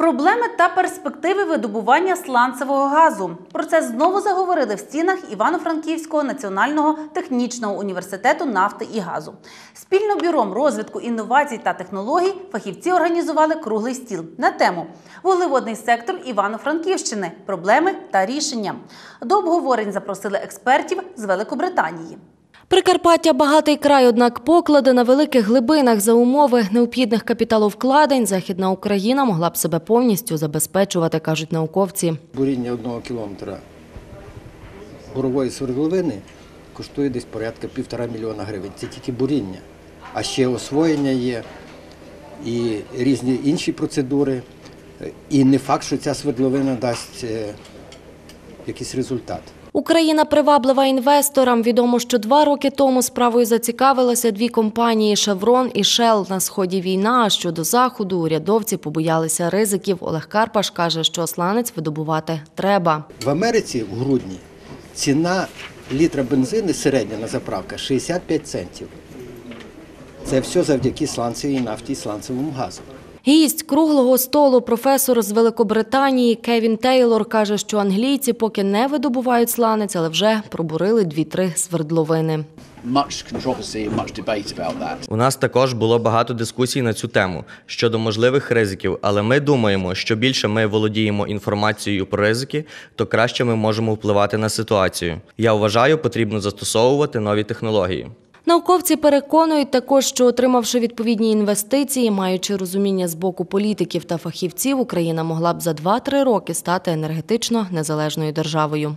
Проблеми та перспективи видобування сланцевого газу. Про це знову заговорили в стінах Івано-Франківського національного технічного університету нафти і газу. Спільно бюром розвитку інновацій та технологій фахівці організували круглий стіл на тему Вуглеводний сектор Івано-Франківщини, проблеми та рішення. До обговорень запросили експертів з Великобританії. Прикарпаття багатий край, однак поклади на великих глибинах за умови необхідних капіталовкладень Західна Україна могла б себе повністю забезпечувати, кажуть науковці. Буріння одного кілометра бурової свердловини коштує десь порядка півтора мільйона гривень. Це тільки буріння. А ще освоєння є і різні інші процедури. І не факт, що ця свердловина дасть е, якийсь результат. Україна приваблива інвесторам. Відомо, що два роки тому справою зацікавилися дві компанії Шеврон і Шел на сході війна. А щодо заходу урядовці побоялися ризиків. Олег Карпаш каже, що сланець видобувати треба. В Америці в грудні ціна літра бензину середня на заправках 65 центів. Це все завдяки сланцевій нафті і сланцевому газу. Гість круглого столу, професор з Великобританії Кевін Тейлор каже, що англійці поки не видобувають сланець, але вже пробурили дві-три свердловини. У нас також було багато дискусій на цю тему щодо можливих ризиків, але ми думаємо, що більше ми володіємо інформацією про ризики, то краще ми можемо впливати на ситуацію. Я вважаю, потрібно застосовувати нові технології. Науковці переконують також, що отримавши відповідні інвестиції, маючи розуміння з боку політиків та фахівців, Україна могла б за 2-3 роки стати енергетично незалежною державою.